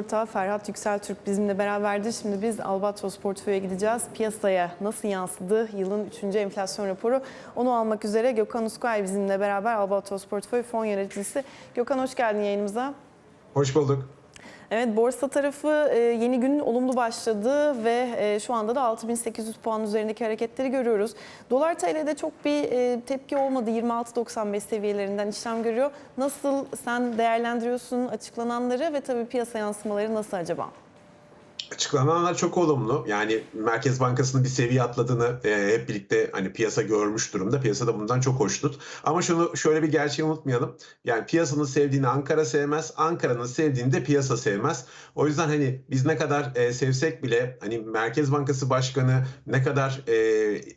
Ortağı Ferhat Yükseltürk bizimle beraberdi. Şimdi biz Albatros Portföy'e gideceğiz. Piyasaya nasıl yansıdı yılın 3. enflasyon raporu onu almak üzere Gökhan Uskay bizimle beraber Albatros Portföy fon yöneticisi. Gökhan hoş geldin yayınımıza. Hoş bulduk. Evet borsa tarafı e, yeni gün olumlu başladı ve e, şu anda da 6800 puan üzerindeki hareketleri görüyoruz. Dolar TL'de çok bir e, tepki olmadı 26.95 seviyelerinden işlem görüyor. Nasıl sen değerlendiriyorsun açıklananları ve tabii piyasa yansımaları nasıl acaba? Açıklananlar çok olumlu. Yani Merkez Bankası'nın bir seviye atladığını e, hep birlikte hani piyasa görmüş durumda. Piyasa da bundan çok hoşnut. Ama şunu şöyle bir gerçeği unutmayalım. Yani piyasanın sevdiğini Ankara sevmez, Ankara'nın sevdiğini de piyasa sevmez. O yüzden hani biz ne kadar e, sevsek bile hani Merkez Bankası Başkanı ne kadar e,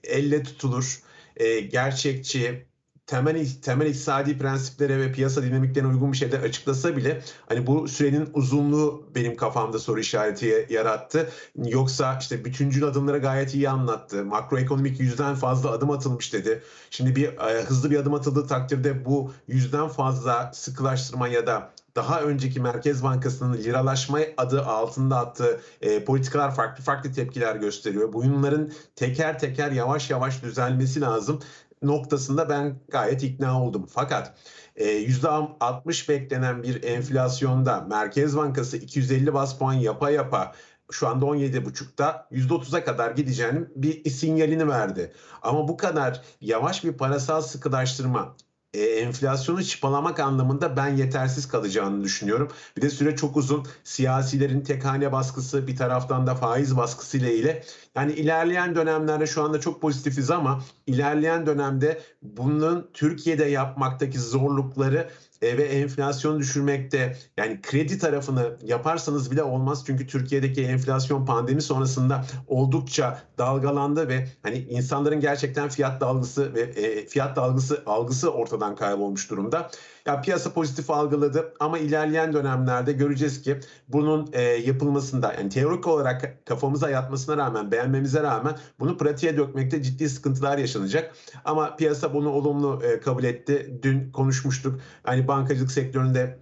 elle tutulur, e, gerçekçi, temel temel iktisadi prensiplere ve piyasa dinamiklerine uygun bir şeyler açıklasa bile hani bu sürenin uzunluğu benim kafamda soru işareti yarattı. Yoksa işte bütüncül adımları gayet iyi anlattı. Makroekonomik yüzden fazla adım atılmış dedi. Şimdi bir e, hızlı bir adım atıldığı takdirde bu yüzden fazla sıkılaştırma ya da daha önceki Merkez Bankası'nın liralaşma adı altında attığı e, politikalar farklı farklı tepkiler gösteriyor. Bunların teker teker yavaş yavaş düzelmesi lazım noktasında ben gayet ikna oldum. Fakat e, %60 beklenen bir enflasyonda Merkez Bankası 250 bas puan yapa yapa şu anda 17,5'ta %30'a kadar gideceğinin bir sinyalini verdi. Ama bu kadar yavaş bir parasal sıkılaştırma e, enflasyonu çıpalamak anlamında ben yetersiz kalacağını düşünüyorum. Bir de süre çok uzun. Siyasilerin tek hane baskısı bir taraftan da faiz baskısı ile ile yani ilerleyen dönemlerde şu anda çok pozitifiz ama ilerleyen dönemde bunun Türkiye'de yapmaktaki zorlukları ve enflasyonu düşürmekte yani kredi tarafını yaparsanız bile olmaz çünkü Türkiye'deki enflasyon pandemi sonrasında oldukça dalgalandı ve hani insanların gerçekten fiyat dalgısı ve e, fiyat dalgısı algısı ortadan kaybolmuş durumda. Ya piyasa pozitif algıladı ama ilerleyen dönemlerde göreceğiz ki bunun e, yapılmasında yani teorik olarak kafamıza yatmasına rağmen beğenmemize rağmen bunu pratiğe dökmekte ciddi sıkıntılar yaşanacak. Ama piyasa bunu olumlu e, kabul etti. Dün konuşmuştuk. Hani bankacılık sektöründe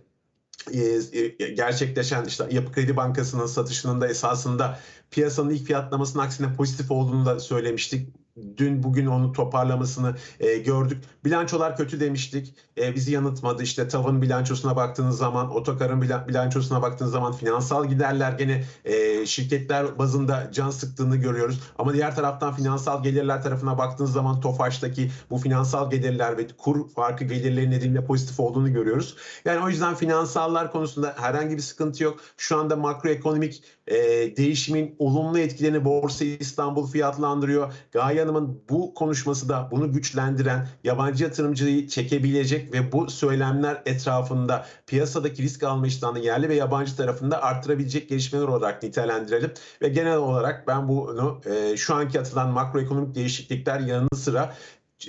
e, gerçekleşen işte Yapı Kredi Bankası'nın satışının da esasında piyasanın ilk fiyatlamasının aksine pozitif olduğunu da söylemiştik. Dün bugün onu toparlamasını e, gördük. Bilançolar kötü demiştik. E, bizi yanıltmadı. İşte TAV'ın bilançosuna baktığınız zaman, Otokar'ın bilançosuna baktığınız zaman finansal giderler gene e, şirketler bazında can sıktığını görüyoruz. Ama diğer taraftan finansal gelirler tarafına baktığınız zaman TOFAŞ'taki bu finansal gelirler ve kur farkı gelirleri nedeniyle pozitif olduğunu görüyoruz. Yani o yüzden finansallar konusunda herhangi bir sıkıntı yok. Şu anda makroekonomik e, değişimin olumlu etkilerini Borsa İstanbul fiyatlandırıyor. Gaye Hanım'ın bu konuşması da bunu güçlendiren, yabancı yatırımcıyı çekebilecek ve bu söylemler etrafında piyasadaki risk alma iştahını yerli ve yabancı tarafında arttırabilecek gelişmeler olarak nitelendirelim. Ve genel olarak ben bunu e, şu anki atılan makroekonomik değişiklikler yanı sıra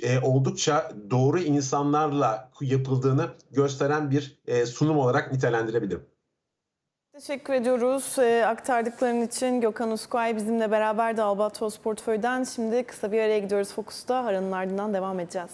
e, oldukça doğru insanlarla yapıldığını gösteren bir e, sunum olarak nitelendirebilirim. Teşekkür ediyoruz e, aktardıkların için. Gökhan Uskay bizimle beraber de Albatros Portföy'den. Şimdi kısa bir araya gidiyoruz Fokus'ta. Aranın ardından devam edeceğiz.